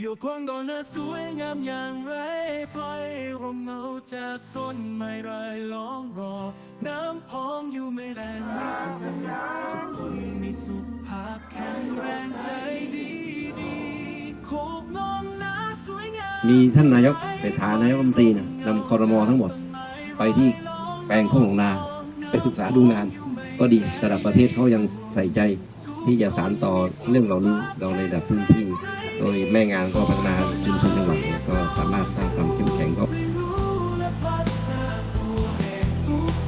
อยู่ควงดอนนะสวยงามอย่างไรปล่อยรมเงาจากต้นไม้รายล้อมรอ น้ำพองอยู่ไม่แรงไม่ถูกทุกคนมีสุขภาพแข็งแรงใจดีดีโคกน้องนาสวยงามมีท่านนายกเศรษฐานายกรัฐมนตรีนะนำคอรมอทั้งหมด ไปที่แปลงโคกหนองนา ไปศึกษาดูงาน ก็ดีระดับประเทศเขายังใส่ใจ ที่จะสานต่อเรื่องเหล่านี้เราในระดับพื้นที่ โดยแม่งานก็พัฒนาชุมชนจังหวัดก็สามารถสร้างความเข้มแข็งก็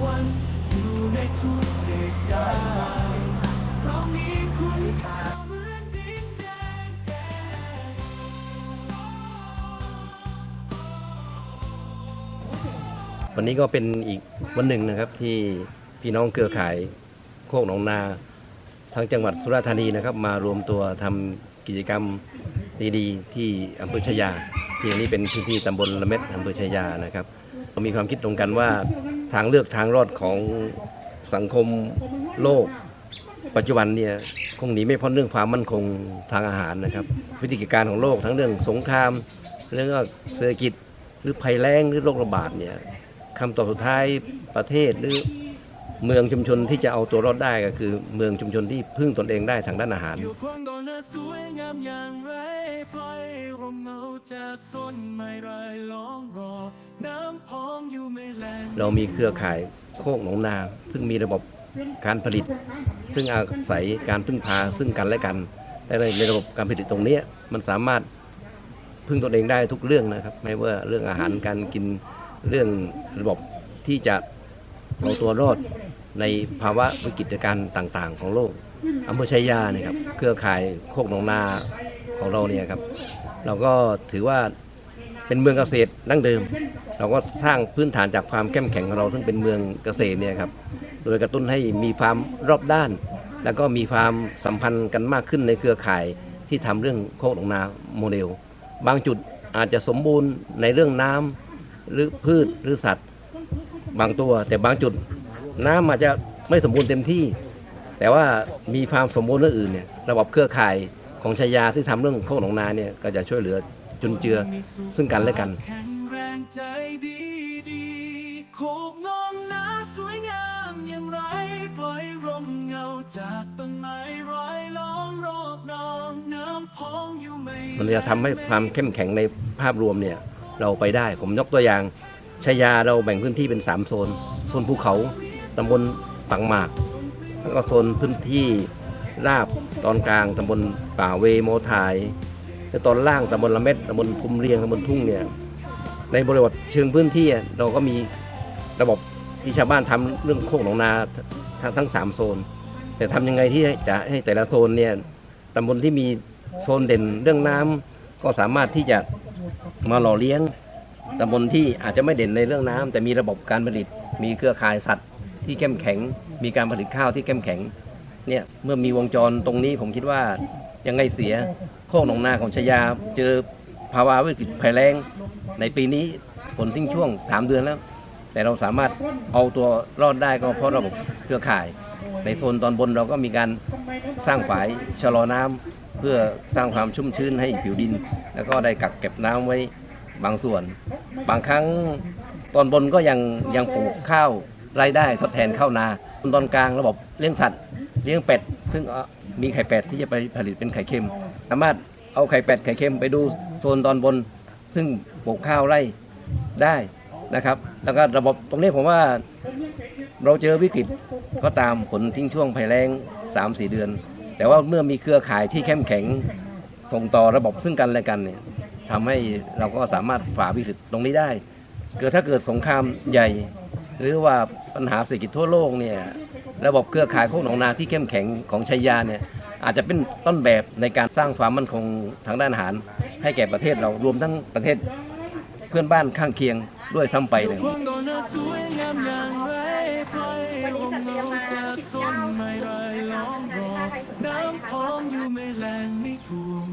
วันอยู่ในทุกเหตุการณ์เรามีคุณค่าเหมือนดินแดนแดงวันนี้ก็เป็นอีกวันหนึ่งนะครับที่พี่น้องเครือข่ายโคกหนองนา ทั้งจังหวัดสุราษฎร์ธานีนะครับ มารวมตัวทำกิจกรรมดีๆ ที่อำเภอชายา ที่อันนี้เป็นพื้นที่ตำบลละเม็ดอำเภอชายานะครับเรามีความคิดตรงกันว่าทางเลือกทางรอดของสังคมโลก ปัจจุบันเนี่ยคงหนีไม่พ้นเรื่องความมั่นคงทางอาหารนะครับวิธีการของโลกทั้งเรื่องสงคราม เรื่องเศรษฐกิจหรือภัยแล้งหรือโรคระบาดเนี่ยคำตอบสุดท้ายประเทศหรือ เมืองชุมชนที่จะเอาตัวรอดได้ก็คือ เมืองชุมชนที่พึ่งตนเองได้ทางด้านอาหาร เรามีเครือข่ายโคกหนองนา ซึ่งมีระบบการผลิต ซึ่งอาศัยการพึ่งพาซึ่งกันและกันแต่ในระบบการผลิตตรงนี้มันสามารถพึ่งตนเองได้ทุกเรื่องนะครับ ไม่ว่าเรื่องอาหารการกินเรื่องระบบที่จะเอาตัวรอด ในภาวะวิกฤตการณ์ต่างๆ ของโลกอำเภอชัยยาเนี่ยครับเครือข่ายโคกหนองนาของเราเนี่ยครับ เราก็ถือว่าเป็นเมืองเกษตรดั้งเดิม เราก็สร้างพื้นฐานจากความเข้มแข็งของเราซึ่งเป็นเมืองเกษตรเนี่ยครับโดยกระตุ้นให้มีความรอบด้าน แล้วก็มีความสัมพันธ์กันมากขึ้นในเครือข่ายที่ทำเรื่องโคกหนองนาโมเดล บางจุดอาจจะสมบูรณ์ในเรื่องน้ำหรือพืชหรือสัตว์ บางตัวแต่บางจุด น้ำอาจจะไม่สมบูรณ์เต็มที่ แต่ว่ามีความสมบูรณ์เรื่องอื่นเนี่ยระบบเครือข่ายของชายาที่ทำเรื่องโคกหนองนาเนี่ยก็จะช่วยเหลือจุนเจือซึ่งกันและกันแข็งแรงใจดีดีโคกนองนาสวยงามอย่างไรปล่อยร่มเงาจากต้นไม้รายล้อมรอบน้องน้ำพองอยู่ไม่มันจะทำให้ความเข้มแข็งในภาพรวมเนี่ยเราไปได้ผมยกตัวอย่างชายาเราแบ่งพื้นที่เป็น 3 โซน โซนภูเขา ตำบลฝังหมากแล้วก็โซนพื้นที่ราบตอนกลางตำบลป่าเวโมทายและตอนล่างตำบลละเม็ดตำบลภูมิเรียงตำบลทุ่งเนี่ยในบริบทเชิงพื้นที่เราก็มีระบบที่ชาวบ้านทำเรื่องโคกหนองนาทั้งทั้งสามโซน แต่ทำยังไงที่จะให้แต่ละโซนเนี่ยตำบลที่มีโซนเด่นเรื่องน้ำก็สามารถที่จะมาหล่อเลี้ยงตำบลที่อาจจะไม่เด่นในเรื่องน้ำแต่มีระบบการผลิตมีเครือข่ายสัตว์ ที่เข้มแข็ง มีการผลิตข้าวที่เข้มแข็งเนี่ยเมื่อมีวงจรตรงนี้ผมคิดว่ายังไงเสียโคกหนองนาของชยา เจอภาวะวิกฤตภัยแล้งในปีนี้ฝนทิ้งช่วง 3 เดือนแล้ว แต่เราสามารถเอาตัวรอดได้ก็เพราะระบบเครือข่าย ในโซนตอนบนเราก็มีการสร้างฝายชะลอน้ำเพื่อสร้างความชุ่มชื้นให้ผิวดิน แล้วก็ได้กักเก็บน้ำไว้บางส่วน บางครั้งตอนบนก็ยังยังปลูกข้าว รายได้ทดแทนข้าวนาตอนกลางระบบเลี้ยงสัตว์เลี้ยงเป็ด ซึ่งมีไข่เป็ดที่จะไปผลิตเป็นไข่เค็ม สามารถเอาไข่เป็ดไข่เค็มไปดูโซนตอนบน ซึ่งปลูกข้าวไร่ได้นะครับ แล้วก็ระบบตรงนี้ผมว่าเราเจอวิกฤตก็ตามผลทิ้งช่วงภัยแล้ง 3-4 เดือน แต่ว่าเมื่อมีเครือข่ายที่เข้มแข็งส่งต่อระบบซึ่งกันและกันเนี่ยทำให้เราก็สามารถฝ่าวิกฤตตรงนี้ได้ เกิดถ้าเกิดสงครามใหญ่ หรือว่าปัญหาเศรษฐกิจทั่วโลกเนี่ยระบบเครือข่ายโคกหนองนาที่เข้มแข็งของชัยยาเนี่ยอาจจะเป็นต้นแบบในการสร้างความมั่นคงทางด้านอาหาร ให้แก่ประเทศเรารวมทั้งประเทศเพื่อนบ้านข้างเคียงด้วยซ้ำไปเลยควงดอนน่ะสวยงามอย่างไรปล่อยร่มเงาจากต้นไม้รายล้อมรอบน้ำพองอยู่ไม่แรงไม่ท่วม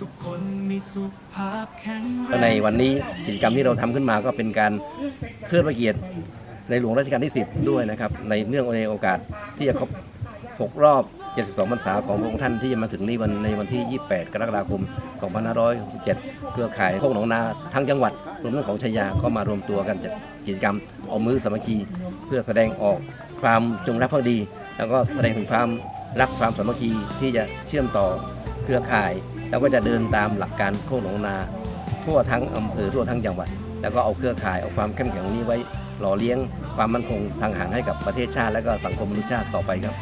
ทุกคนมีสุขภาพแข็งแรงในวันนี้กิจกรรมที่เราทำขึ้นมาก็เป็นการเพื่อพระเกียรติ ในหลวงรัชกาลที่ 10 ด้วยนะครับ ในเนื่องในโอกาสที่จะครบ 6 รอบ 72พรรษาของพระองค์ท่านที่จะมาถึงนี้วันในวันที่ 28 กรกฎาคม 2567 เครือข่ายโคกหนองนาทั้งจังหวัดรวมทั้งของชัยยาก็มารวมตัวกันจัดกิจกรรมเอามือสามัคคี เพื่อแสดงออกความจงรักภักดี แล้วก็แสดงถึงความรักความสามัคคีที่จะเชื่อมต่อเครือข่าย แล้วก็จะเดินตามหลักการโคกหนองนา ทั่วทั้งอำเภอทั่วทั้งจังหวัด แล้วก็เอาเครือข่ายเอาความเข้มแข็งนี้ไว้หล่อเลี้ยงความมั่นคงทางอาหารให้กับประเทศชาติ และก็สังคมมนุษยชาติต่อไปครับ